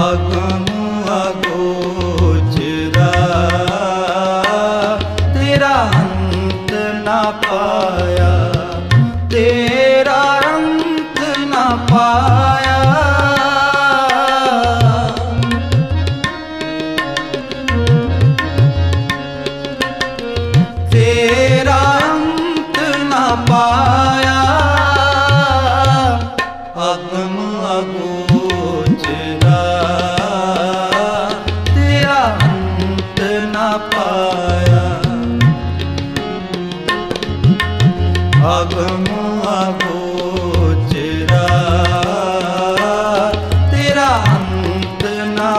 ਅਗਮ ਅਗੋਚਰਾ ਤੇਰਾ ਅੰਤ ਨਾ ਪਾਇਆ ਤੇ ਪਾਇਆ। ਆਗਮ ਆਗੋ ਚੇਰਾ ਤੇਰਾ ਅੰਤ ਨਾ